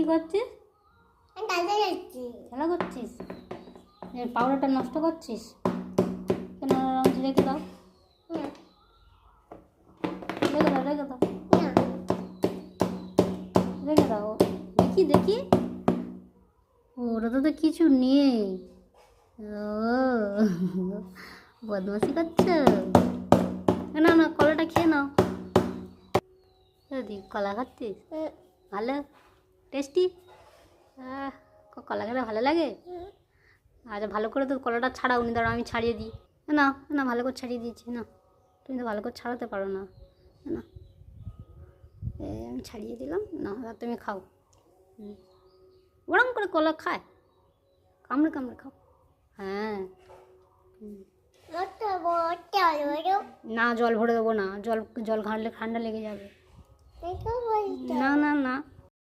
কি করছিস? খেলা করছিস? পাউডারটা নষ্ট করছিস? কেন রেখে দাও। রেখে দাও রেখে দাও। রেখে দাও। দেখি দেখি। ও, ওটা তো কিছু নেই। ও বদমাসি করছ? না না কলাটা খেয়ে নাও। কলা খাচ্ছিস? ভালো। টেস্টি? কলা খেলে ভালো লাগে। আচ্ছা ভালো করে তো কলাটা ছাড়াও নি দাঁড়াও আমি ছাড়িয়ে দিই। না না ভালো করে ছাড়িয়ে দিয়েছি না। তুমি তো ভালো করে ছাড়াতে পারো না। না। আমি ছাড়িয়ে দিলাম না এবার তুমি খাও। হুম। ওরম করে কলা খায়। কামড়ে কামড়ে খাও। হ্যাঁ। না জল ভরে দেবো না। জল জল ঘাঁটলে ঠান্ডা লেগে যাবে। না